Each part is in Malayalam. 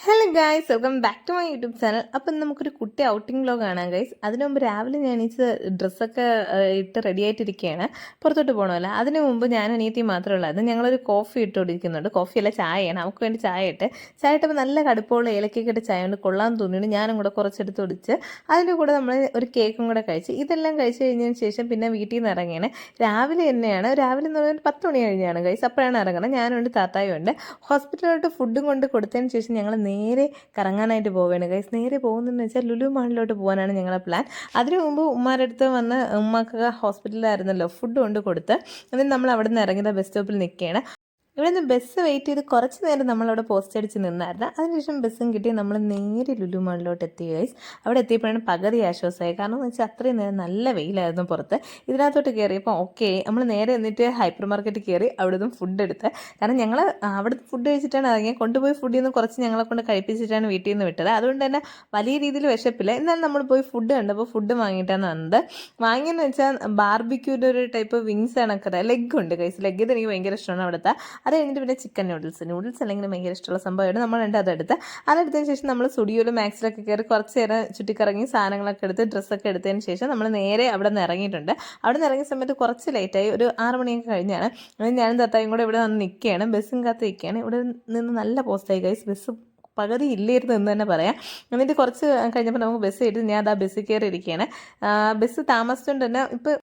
Hello guys welcome back to my YouTube channel അപ്പം നമുക്കൊരു കുട്ടി ഔട്ടിംഗ് വ്ലോഗ് കാണാം ഗൈസ് അതിന് മുമ്പ് രാവിലെ ഞാൻ ഈ ഡ്രസ്സൊക്കെ ഇട്ട് റെഡി ആയിട്ടിരിക്കുകയാണ് പുറത്തോട്ട് പോകണമല്ലോ അതിന് മുമ്പ് ഞാൻ അനിയത്തി മാത്രമേ അത് ഞങ്ങളൊരു കോഫി ഇട്ടുകൊണ്ടിരിക്കുന്നുണ്ട്. കോഫിയല്ല ചായയാണ്. അവൾക്ക് വേണ്ടി ചായ ഇട്ട്. ചായ ഇട്ടപ്പോൾ നല്ല കടുപ്പമുള്ള ഏലക്കൊക്കെ ഇട്ട് ചായ കൊണ്ട് കൊള്ളാൻ തോന്നിയിട്ട് ഞാനും കൂടെ കുറച്ചെടുത്ത് ഒടിച്ച്. അതിന്റെ കൂടെ നമ്മൾ ഒരു കേക്കും കൂടെ കഴിച്ച്. ഇതെല്ലാം കഴിച്ച് കഴിഞ്ഞതിന് ശേഷം പിന്നെ വീട്ടിൽ നിന്ന് ഇറങ്ങിയാണ് രാവിലെ തന്നെയാണ്. രാവിലെ എന്ന് പറഞ്ഞാൽ പത്ത് മണി കഴിഞ്ഞാണ് ഗൈസ് അപ്പോഴാണ് ഇറങ്ങുന്നത്. ഞാനുണ്ട് താത്തായും ഉണ്ട്. ഹോസ്പിറ്റലിലോട്ട് ഫുഡും കൊണ്ട് കൊടുത്തതിന് ശേഷം ഞങ്ങൾ നേരെ കറങ്ങാനായിട്ട് പോവുകയാണ് ഗൈസ് നേരെ പോകുന്നതെന്ന് വെച്ചാൽ ലുലു മാളിലോട്ട് പോകാനാണ് ഞങ്ങളുടെ പ്ലാൻ അതിനു മുമ്പ് ഉമ്മാരുടെ അടുത്ത് വന്ന് ഉമ്മാക്ക് ഹോസ്പിറ്റലിലായിരുന്നല്ലോ ഫുഡ് കൊണ്ട് കൊടുത്ത്. എന്നിട്ട് നമ്മൾ അവിടെ നിന്ന് ഇറങ്ങിയത് ബസ് സ്റ്റോപ്പിൽ നിൽക്കുകയാണ് ഇവിടെ നിന്ന് ബസ് വെയിറ്റ് ചെയ്ത് കുറച്ച് നേരം നമ്മളവിടെ പോസ്റ്റ് അടിച്ച് നിന്നായിരുന്നു. അതിനുശേഷം ബസ്സും കിട്ടി. നമ്മൾ നേരെ ലുലുമാളിലോട്ട് എത്തി ഗൈസ് അവിടെ എത്തിയപ്പോഴാണ് പകുതി ആശ്വാസമായി. കാരണം എന്ന് വെച്ചാൽ അത്രയും നേരം നല്ല വെയിലായിരുന്നു പുറത്ത്. ഇതിനകത്തോട്ട് കയറിയപ്പോൾ ഓക്കെ നമ്മൾ നേരെ എന്നിട്ട് ഹൈപ്പർ മാർക്കറ്റിൽ കയറി അവിടെ നിന്നും ഫുഡ് എടുത്ത്. കാരണം ഞങ്ങൾ അവിടെ ഫുഡ് കഴിച്ചിട്ടാണ് ഇറങ്ങിയത് കൊണ്ടുപോയി ഫുഡിൽ നിന്ന് കുറച്ച് ഞങ്ങളെ കൊണ്ട് കഴിപ്പിച്ചിട്ടാണ് വീട്ടിൽ നിന്ന് വിട്ടത്. അതുകൊണ്ട് തന്നെ വലിയ രീതിയിൽ വിശപ്പില്ല. എന്നാലും നമ്മൾ പോയി ഫുഡ് കണ്ടപ്പോൾ ഫുഡ് വാങ്ങിയിട്ടാണ് വന്നത്. വാങ്ങിയെന്ന് വെച്ചാൽ ബാർബിക്യൂന്റെ ഒരു ടൈപ്പ് വിങ്സ് ആണ് ലെഗ് ഉണ്ട് കൈസ് ലെഗ് എനിക്ക് ഭയങ്കര ഇഷ്ടമാണ് അവിടുത്തെ. അത് കഴിഞ്ഞിട്ട് പിന്നെ ചിക്കൻ നൂഡിൽസ് നൂഡിൽസ് അല്ലെങ്കിൽ ഭയങ്കര ഇഷ്ടമുള്ള സംഭവമാണ് നമ്മൾ രണ്ട് അതെടുത്ത് അതെടുത്തതിന് ശേഷം നമ്മൾ സ്റ്റുഡിയോയിലും മാക്സിലൊക്കെ കയറി കുറച്ച് നേരം ചുറ്റിക്കറങ്ങി സാധനങ്ങളൊക്കെ എടുത്ത് ഡ്രസ്സൊക്കെ എടുത്തതിന് ശേഷം നമ്മൾ നേരെ അവിടെ നിന്ന് ഇറങ്ങിയിട്ടുണ്ട്. അവിടെ നിന്ന് ഇറങ്ങിയ സമയത്ത് കുറച്ച് ലേറ്റായി ഒരു ആറ് മണിയൊക്കെ കഴിഞ്ഞാണ്. അത് ഞാനും തത്തായും കൂടെ ഇവിടെ വന്ന് നിൽക്കുകയാണ്. ബസ്സും കാത്ത് നിൽക്കുകയാണ്. ഇവിടെ നിന്ന് നല്ല പോസ്റ്റായി ഗൈസ് ബസ് പകുതി ഇല്ലായിരുന്നു എന്ന് തന്നെ പറയാം. എന്നിട്ട് കുറച്ച് കഴിഞ്ഞപ്പോൾ നമുക്ക് ബസ് കിട്ടി ഞാൻ ആ ബസ്സിൽ കയറി ഇരിക്കുകയാണ് ആ, ബസ് താമസിച്ചുകൊണ്ട് തന്നെ ഇപ്പോൾ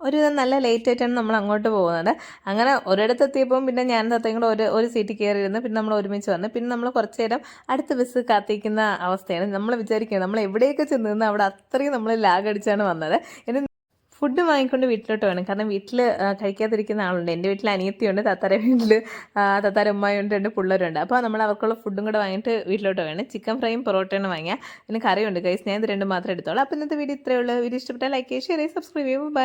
ഒരുവിധം നല്ല ലേറ്റ് ആയിട്ടാണ് നമ്മൾ അങ്ങോട്ട് പോകുന്നത്. അങ്ങനെ ഒരിടത്ത് എത്തിയപ്പോൾ പിന്നെ ഞാൻ തത്തയും കൂടെ ഒരു ഒരു സീറ്റിൽ കയറിയിരുന്നു. പിന്നെ നമ്മൾ ഒരുമിച്ച് വന്നു. പിന്നെ നമ്മൾ കുറച്ച് നേരം അടുത്ത ബസ് കാത്തിരിക്കുന്ന അവസ്ഥയാണ്. നമ്മൾ വിചാരിക്കുന്നത് നമ്മൾ എവിടെയൊക്കെ ചെന്ന് നിന്ന് അവിടെ അത്രയും നമ്മൾ ലാഗ് അടിച്ചാണ് വന്നത്. ഇനി ഫുഡ് വാങ്ങിക്കൊണ്ട് വീട്ടിലോട്ട് വേണം. കാരണം വീട്ടിൽ കഴിക്കാതിരിക്കുന്ന ആളുണ്ട്. എന്റെ വീട്ടിൽ അനിയത്തിയുണ്ട് തത്താര വീട്ടിൽ തത്താര ഉമ്മയുണ്ട് രണ്ട് പിള്ളേരുണ്ട്. അപ്പോൾ നമ്മൾ അവർക്കുള്ള ഫുഡും കൂടെ വാങ്ങിയിട്ട് വീട്ടിലോട്ട് വേണം. ചിക്കൻ ഫ്രൈയും പൊറോട്ടയാണ് വാങ്ങിയാൽ പിന്നെ കറിയുണ്ട്. ഗൈസ് ഞാൻ ഇത് രണ്ടും മാത്രമേ എടുത്തോളൂ. അപ്പോൾ ഇന്നത്തെ വീഡിയോ ഇത്രയേ ഉള്ളൂ. വീഡിയോ ഇഷ്ടപ്പെട്ടാൽ ലൈക്ക് ചെയ്യുക ഷെയർ ചെയ്യുക സബ്സ്ക്രൈബ് ചെയ്യുക ബൈ